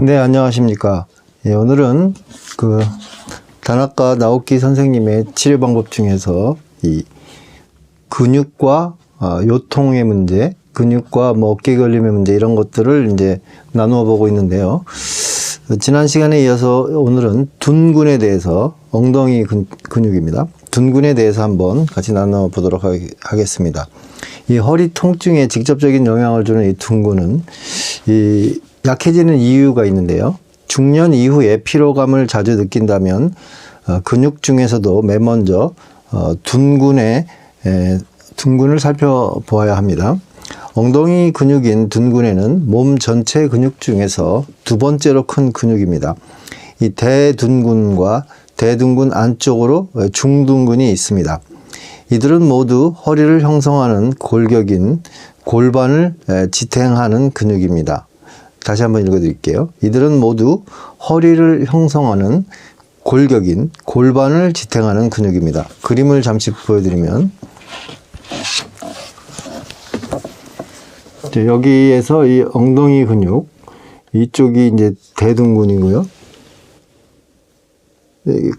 네, 안녕하십니까. 예, 오늘은 그 다나카 나오키 선생님의 치료 방법 중에서 이 근육과 아, 요통의 문제, 근육과 뭐 어깨 걸림의 문제 이런 것들을 이제 나누어 보고 있는데요. 지난 시간에 이어서 오늘은 둔근에 대해서 엉덩이 근, 근육입니다. 둔근에 대해서 한번 같이 나눠 보도록 하겠습니다. 이 허리 통증에 직접적인 영향을 주는 이 둔근은 이 약해지는 이유가 있는데요. 중년 이후에 피로감을 자주 느낀다면 어, 근육 중에서도 맨 먼저 어, 둔근의 에, 둔근을 살펴보아야 합니다. 엉덩이 근육인 둔근에는 몸 전체 근육 중에서 두 번째로 큰 근육입니다. 이 대둔근과 대둔근 안쪽으로 중둔근이 있습니다. 이들은 모두 허리를 형성하는 골격인 골반을 지탱하는 근육입니다. 다시 한번 읽어드릴게요. 이들은 모두 허리를 형성하는 골격인 골반을 지탱하는 근육입니다. 그림을 잠시 보여드리면 여기에서 이 엉덩이 근육 이쪽이 이제 대둔근이고요.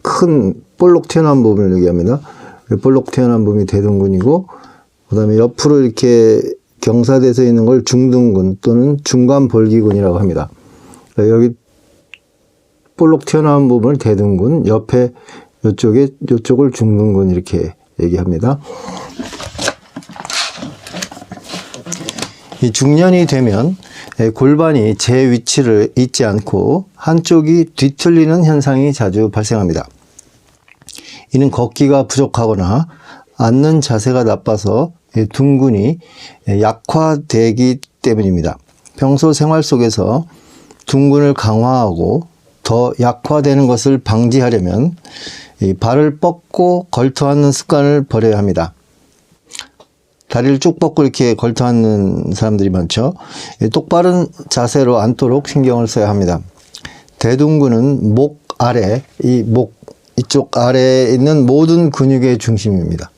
큰 볼록 튀어나온 부분을 얘기합니다. 볼록 튀어나온 부분이 대둔근이고 그다음에 옆으로 이렇게 경사돼서 있는 걸 중둔근 또는 중간볼기근이라고 합니다. 여기 볼록 튀어나온 부분을 대둔근, 옆에 이쪽에 이쪽을 중둔근 이렇게 얘기합니다. 이 중년이 되면 골반이 제 위치를 잊지 않고 한쪽이 뒤틀리는 현상이 자주 발생합니다. 이는 걷기가 부족하거나 앉는 자세가 나빠서 둔근이 약화되기 때문입니다. 평소 생활 속에서 둔근을 강화하고 더 약화되는 것을 방지하려면 발을 뻗고 걸터 앉는 습관을 버려야 합니다. 다리를 쭉 뻗고 이렇게 걸터 앉는 사람들이 많죠. 똑바른 자세로 앉도록 신경을 써야 합니다. 대둔근은 목 아래, 이 목, 이쪽 아래에 있는 모든 근육의 중심입니다.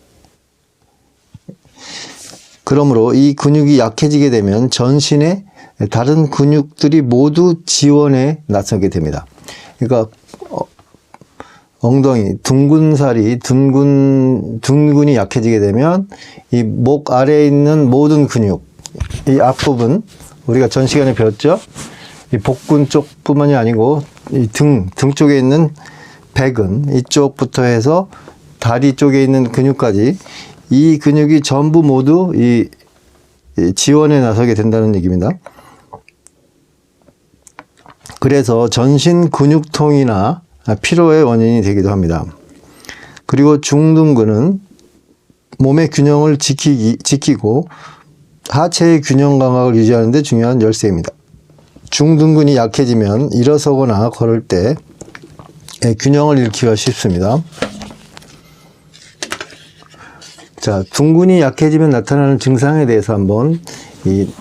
그러므로 이 근육이 약해지게 되면 전신의 다른 근육들이 모두 지원에 나서게 됩니다. 그러니까 어, 엉덩이, 둥근살이, 둔근, 둔근이 약해지게 되면 이 목 아래에 있는 모든 근육, 이 앞부분, 우리가 전 시간에 배웠죠? 이 복근 쪽뿐만이 아니고 이 등, 등 쪽에 있는 백은 이쪽부터 해서 다리 쪽에 있는 근육까지 이 근육이 전부 모두 이 지원에 나서게 된다는 얘기입니다. 그래서 전신 근육통이나 피로의 원인이 되기도 합니다. 그리고 중둔근은 몸의 균형을 지키기, 지키고 하체의 균형 감각을 유지하는 데 중요한 열쇠입니다. 중둔근이 약해지면 일어서거나 걸을 때 균형을 잃기가 쉽습니다. 자, 둔근이 약해지면 나타나는 증상에 대해서 한번 이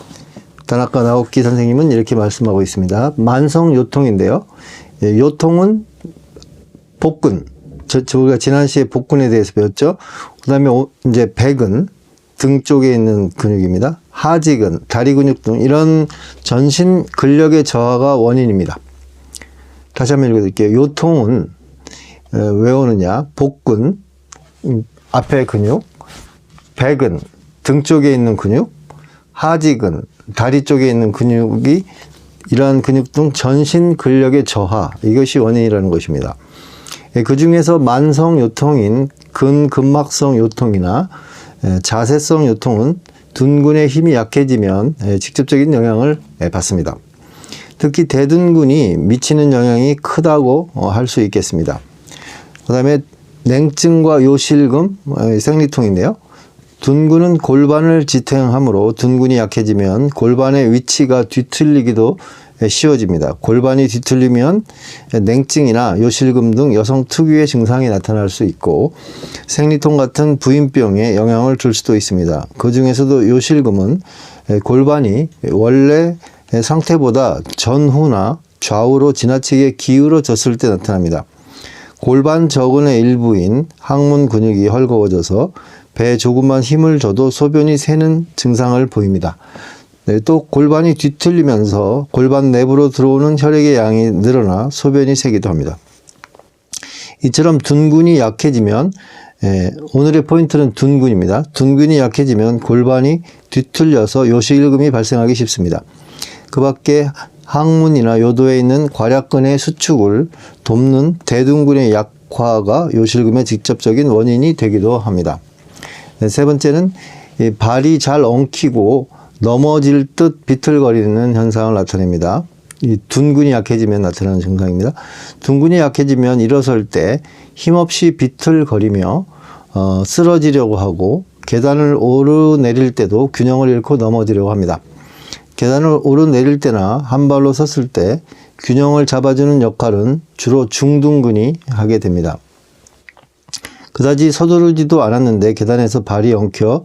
다나카 나오키 선생님은 이렇게 말씀하고 있습니다. 만성 요통인데요. 예, 요통은 복근, 저, 우리가 지난 시에 복근에 대해서 배웠죠. 그 다음에 이제 백은 등 쪽에 있는 근육입니다. 하직은 다리 근육 등 이런 전신 근력의 저하가 원인입니다. 다시 한번 읽어드릴게요. 요통은 왜 오느냐? 복근, 음, 앞에 근육, 백은 등 쪽에 있는 근육, 하직은 다리 쪽에 있는 근육이 이러한 근육 등 전신 근력의 저하 이것이 원인이라는 것입니다. 예, 그 중에서 만성 요통인 근근막성 요통이나 예, 자세성 요통은 둔근의 힘이 약해지면 예, 직접적인 영향을 받습니다. 특히 대둔근이 미치는 영향이 크다고 어, 할수 있겠습니다. 그 다음에 냉증과 요실금, 어, 생리통인데요. 둔근은 골반을 지탱하므로 둔근이 약해지면 골반의 위치가 뒤틀리기도 쉬워집니다. 골반이 뒤틀리면 냉증이나 요실금 등 여성 특유의 증상이 나타날 수 있고 생리통 같은 부인병에 영향을 줄 수도 있습니다. 그 중에서도 요실금은 골반이 원래 상태보다 전후나 좌우로 지나치게 기울어졌을 때 나타납니다. 골반 저근의 일부인 항문 근육이 헐거워져서 배에 조금만 힘을 줘도 소변이 새는 증상을 보입니다. 네, 또 골반이 뒤틀리면서 골반 내부로 들어오는 혈액의 양이 늘어나 소변이 새기도 합니다. 이처럼 둔근이 약해지면 예, 오늘의 포인트는 둔근입니다. 둔근이 약해지면 골반이 뒤틀려서 요실금이 발생하기 쉽습니다. 그 밖에 항문이나 요도에 있는 괄약근의 수축을 돕는 대둔근의 약화가 요실금의 직접적인 원인이 되기도 합니다. 네, 세 번째는 이 발이 잘 엉키고 넘어질 듯 비틀거리는 현상을 나타냅니다. 이 둔근이 약해지면 나타나는 증상입니다. 둔근이 약해지면 일어설 때 힘없이 비틀거리며 어, 쓰러지려고 하고 계단을 오르내릴 때도 균형을 잃고 넘어지려고 합니다. 계단을 오르내릴 때나 한 발로 섰을 때 균형을 잡아주는 역할은 주로 중둔근이 하게 됩니다. 그다지 서두르지도 않았는데 계단에서 발이 엉켜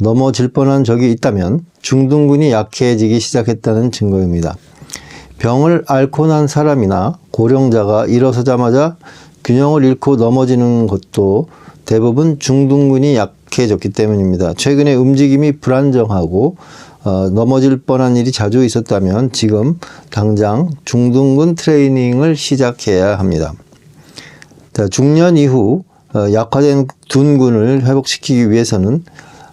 넘어질 뻔한 적이 있다면 중둔근이 약해지기 시작했다는 증거입니다. 병을 앓고 난 사람이나 고령자가 일어서자마자 균형을 잃고 넘어지는 것도 대부분 중둔근이 약해졌기 때문입니다. 최근에 움직임이 불안정하고 어, 넘어질 뻔한 일이 자주 있었다면 지금 당장 중둔근 트레이닝을 시작해야 합니다. 자, 중년 이후 어, 약화된 둔근을 회복시키기 위해서는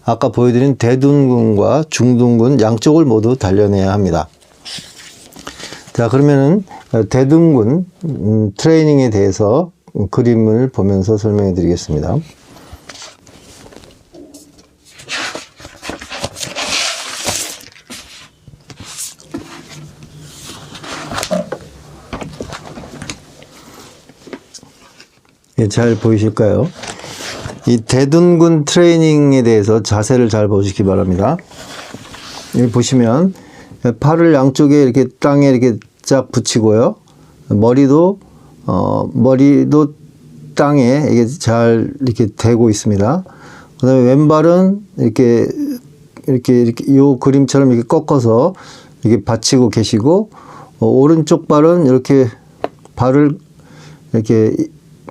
아까 보여드린 대둔근과 중둔근 양쪽을 모두 단련해야 합니다. 자, 그러면은 어, 대둔근 음, 트레이닝에 대해서 그림을 보면서 설명해 드리겠습니다. 예, 잘 보이실까요? 이 대둔근 트레이닝에 대해서 자세를 잘 보시기 바랍니다. 여기 보시면 팔을 양쪽에 이렇게 땅에 이렇게 쫙 붙이고요. 머리도 어 머리도 땅에 이게 잘 이렇게 대고 있습니다. 그다음에 왼발은 이렇게 이렇게 이렇게 요 그림처럼 이렇게 꺾어서 이렇게 받치고 계시고 어, 오른쪽 발은 이렇게 발을 이렇게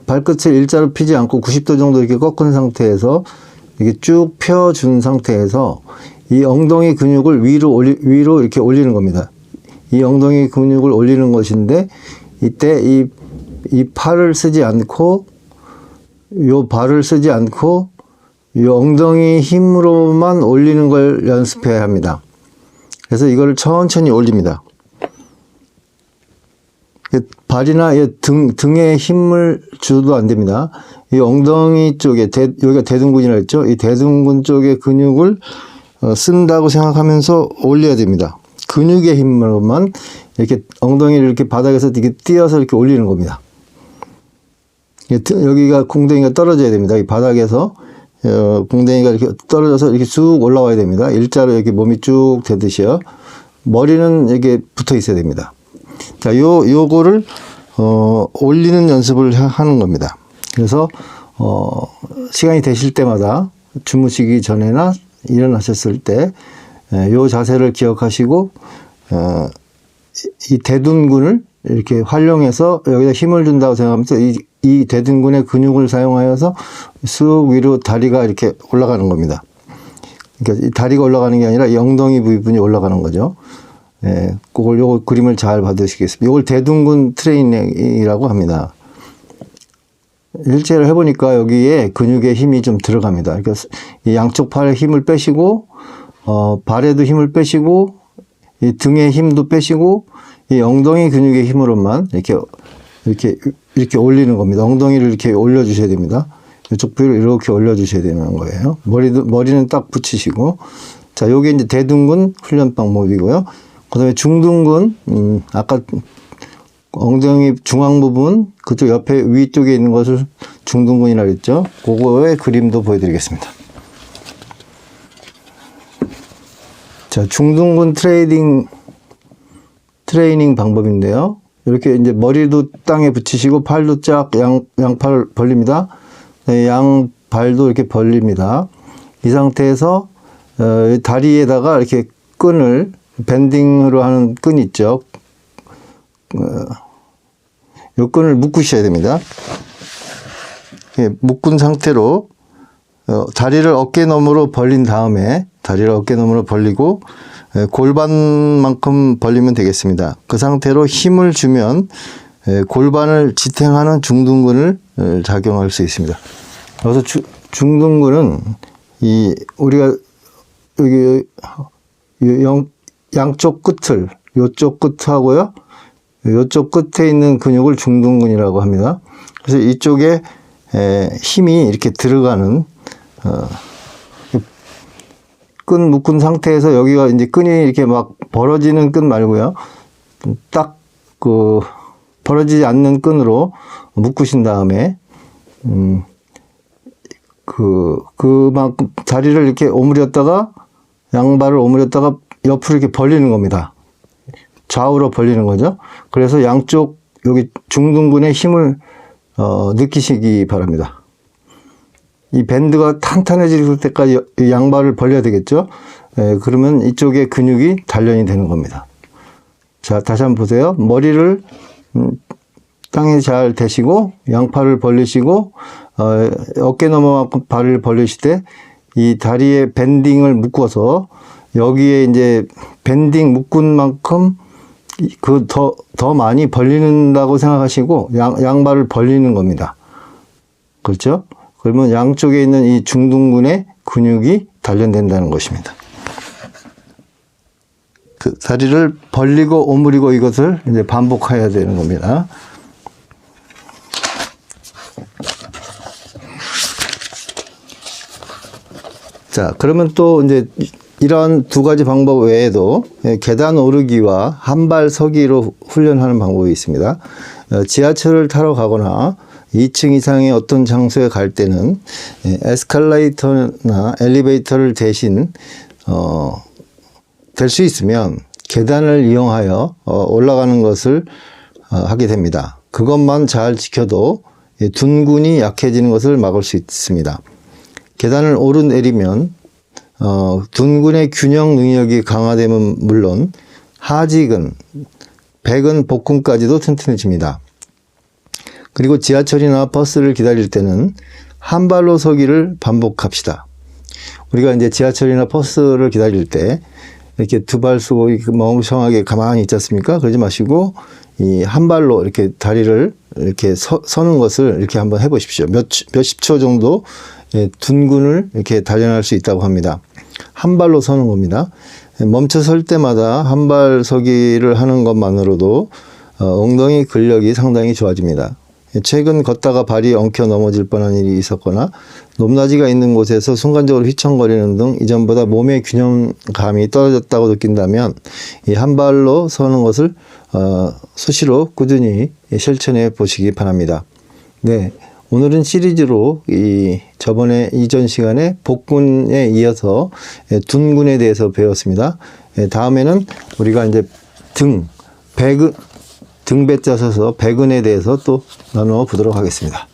발끝을 일자로 피지 않고 90도 정도 이렇게 꺾은 상태에서 이렇게 쭉 펴준 상태에서 이 엉덩이 근육을 위로 올리, 위로 이렇게 올리는 겁니다. 이 엉덩이 근육을 올리는 것인데 이때 이, 이 팔을 쓰지 않고 요 발을 쓰지 않고 이 엉덩이 힘으로만 올리는 걸 연습해야 합니다. 그래서 이걸 천천히 올립니다. 발이나 이 등, 등에 힘을 줘도 안 됩니다. 이 엉덩이 쪽에, 대, 여기가 대둔근이라 했죠? 이 대둔근 쪽에 근육을 어, 쓴다고 생각하면서 올려야 됩니다. 근육의 힘으로만 이렇게 엉덩이를 이렇게 바닥에서 이렇게 띄어서 이렇게 올리는 겁니다. 여기가 궁뎅이가 떨어져야 됩니다. 이 바닥에서 어, 궁뎅이가 이렇게 떨어져서 이렇게 쑥 올라와야 됩니다. 일자로 이렇게 몸이 쭉 되듯이요. 머리는 이렇게 붙어 있어야 됩니다. 자, 요, 요거를, 어, 올리는 연습을 하- 하는 겁니다. 그래서, 어, 시간이 되실 때마다 주무시기 전에나 일어나셨을 때, 에, 요 자세를 기억하시고, 어, 이 대둔근을 이렇게 활용해서 여기다 힘을 준다고 생각하면서 이, 이 대둔근의 근육을 사용하여서 쑥 위로 다리가 이렇게 올라가는 겁니다. 그러니까 이 다리가 올라가는 게 아니라 이 엉덩이 부분이 올라가는 거죠. 예, 그걸 요거 그림을 잘 받으시겠습니다. 이걸 대둔근 트레이닝이라고 합니다. 일체를 해보니까 여기에 근육에 힘이 좀 들어갑니다. 그러니까 이 양쪽 팔에 힘을 빼시고, 어, 발에도 힘을 빼시고, 이 등에 힘도 빼시고, 이 엉덩이 근육의 힘으로만 이렇게, 이렇게, 이렇게 올리는 겁니다. 엉덩이를 이렇게 올려주셔야 됩니다. 이쪽 부위를 이렇게 올려주셔야 되는 거예요. 머리도, 머리는 딱 붙이시고, 자, 요게 이제 대둔근 훈련 방법이고요. 그 다음에 중둔근, 음, 아까 엉덩이 중앙 부분, 그쪽 옆에 위쪽에 있는 것을 중둔근이라고 했죠. 그거의 그림도 보여드리겠습니다. 자, 중둔근 트레이딩, 트레이닝 방법인데요. 이렇게 이제 머리도 땅에 붙이시고 팔도 쫙 양, 양팔 벌립니다. 네, 양 발도 이렇게 벌립니다. 이 상태에서 어, 다리에다가 이렇게 끈을 밴딩으로 하는 끈 있죠. 어, 요 끈을 묶으셔야 됩니다. 예, 묶은 상태로 어, 다리를 어깨 너머로 벌린 다음에 다리를 어깨 너머로 벌리고 에, 골반만큼 벌리면 되겠습니다. 그 상태로 힘을 주면 에, 골반을 지탱하는 중둔근을 에, 작용할 수 있습니다. 그래서 주, 중둔근은 이 우리가 여기 요- 영, 양쪽 끝을 요쪽 끝하고요. 요쪽 끝에 있는 근육을 중둔근이라고 합니다. 그래서 이쪽에 에, 힘이 이렇게 들어가는 어, 끈 묶은 상태에서 여기가 이제 끈이 이렇게 막 벌어지는 끈 말고요. 딱 그 벌어지지 않는 끈으로 묶으신 다음에 음, 그 그만큼 다리를 이렇게 오므렸다가 양발을 오므렸다가 옆으로 이렇게 벌리는 겁니다. 좌우로 벌리는 거죠. 그래서 양쪽 여기 중둔근의 힘을 어, 느끼시기 바랍니다. 이 밴드가 탄탄해질 때까지 이 양발을 벌려야 되겠죠. 예, 그러면 이쪽에 근육이 단련이 되는 겁니다. 자, 다시 한번 보세요. 머리를 음, 땅에 잘 대시고 양팔을 벌리시고 어, 어깨 너머만큼 발을 벌리실 때 이 다리에 밴딩을 묶어서 여기에 이제 밴딩 묶은 만큼 그 더 더 많이 벌리는다고 생각하시고 양, 양발을 벌리는 겁니다. 그렇죠? 그러면 양쪽에 있는 이 중둔근의 근육이 단련된다는 것입니다. 그 다리를 벌리고 오므리고 이것을 이제 반복해야 되는 겁니다. 자, 그러면 또 이제 이런 두 가지 방법 외에도 예, 계단 오르기와 한발 서기로 훈련하는 방법이 있습니다. 어, 지하철을 타러 가거나 2층 이상의 어떤 장소에 갈 때는 예, 에스컬레이터나 엘리베이터를 대신 어, 될 수 있으면 계단을 이용하여 어, 올라가는 것을 어, 하게 됩니다. 그것만 잘 지켜도 예, 둔근이 약해지는 것을 막을 수 있습니다. 계단을 오르내리면 어, 둔근의 균형 능력이 강화되면 물론 하직은 백은 복근까지도 튼튼해집니다. 그리고 지하철이나 버스를 기다릴 때는 한 발로 서기를 반복합시다. 우리가 이제 지하철이나 버스를 기다릴 때 이렇게 두 발 쓰고 멍청하게 가만히 있지 않습니까? 그러지 마시고 이 한 발로 이렇게 다리를 이렇게 서, 서는 것을 이렇게 한번 해보십시오. 몇, 몇십 초 정도 예, 둔근을 이렇게 단련할 수 있다고 합니다. 한 발로 서는 겁니다. 예, 멈춰 설 때마다 한 발 서기를 하는 것만으로도 어, 엉덩이 근력이 상당히 좋아집니다. 예, 최근 걷다가 발이 엉켜 넘어질 뻔한 일이 있었거나 높낮이가 있는 곳에서 순간적으로 휘청거리는 등 이전보다 몸의 균형감이 떨어졌다고 느낀다면 이 한 발로 서는 것을 어, 수시로 꾸준히 실천해 보시기 바랍니다. 네. 오늘은 시리즈로 이 저번에 이전 시간에 복근에 이어서 예, 둔근에 대해서 배웠습니다. 예, 다음에는 우리가 이제 등, 배근, 등배자 서서 배근에 대해서 또 나누어 보도록 하겠습니다.